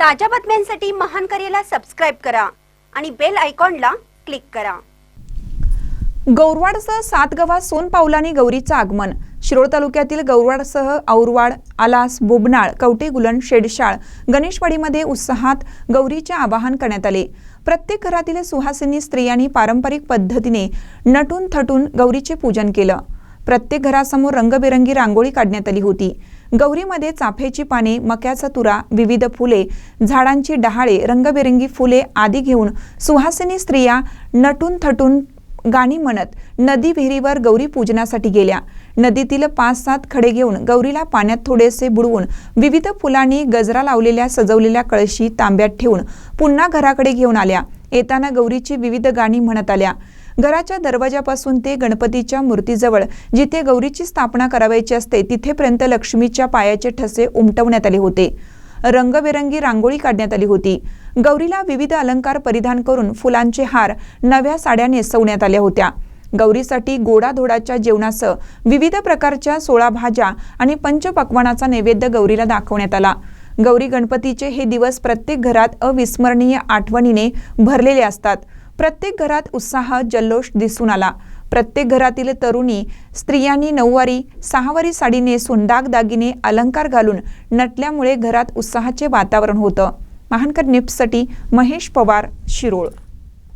ताज्या बातम्यांसाठी महान करेला सबस्क्राईब करा आणि बेल आयकॉनला क्लिक करा. गौरवाडसह सात गावात सोन गौरीचं आगमन. शिरोळ तालुक्यातील गौरवाडसह औरवाड आलास बोबनाळ कवटे गुलन शेडशाळ गणेशवाडीमध्ये उत्साहात गौरीचे आवाहन करण्यात आले. प्रत्येक घरातील सुहासिनी स्त्रियांनी पारंपरिक पद्धतीने नटून थटून गौरीचे पूजन केलं. प्रत्येक घरासमोर रंगबेरंगी रांगोळी काढण्यात आली होती. गौरीमध्ये चाफ्याची पाने मक्याचा तुरा विविध फुले झाडांची डहाळे रंगबेरंगी फुले आदी घेऊन सुहासिनी स्त्रिया नटून थटून गाणी म्हणत नदी विहिरीवर गौरी पूजनासाठी गेल्या. नदीतील पाच सात खडे घेऊन गौरीला पाण्यात थोडेसे बुडवून विविध फुलांनी गजरा लावलेल्या सजवलेल्या कळशी तांब्यात ठेवून पुन्हा घराकडे घेऊन आल्या. येताना गौरीची विविध गाणी म्हणत आल्या. घराच्या दरवाजापासून ते गणपतीच्या मूर्तीजवळ जिथे गौरीची स्थापना करावयाची असते तिथेपर्यंत लक्ष्मीच्या पायाचे ठसे उमटवण्यात आले होते. रंगबेरंगी रांगोळी काढण्यात आली होती. गौरीला विविध अलंकार परिधान करून फुलांचे हार नव्या साड्या नेसवण्यात आल्या होत्या. गौरीसाठी गोडाधोडाच्या जेवणासह विविध प्रकारच्या सोळा भाज्या आणि पंचपक्वानाचा नैवेद्य गौरीला दाखवण्यात आला. गौरी गणपतीचे हे दिवस प्रत्येक घरात अविस्मरणीय आठवणीने भरलेले असतात. प्रत्येक घरात उत्साह जल्लोष दिसून आला. प्रत्येक घरातील तरुणी स्त्रियांनी नऊवारी सहावारी साडी नेसून दागदागिने अलंकार घालून नटल्यामुळे घरात उत्साहाचे वातावरण होतं. महानकर निप्ससाठी महेश पवार शिरोळ.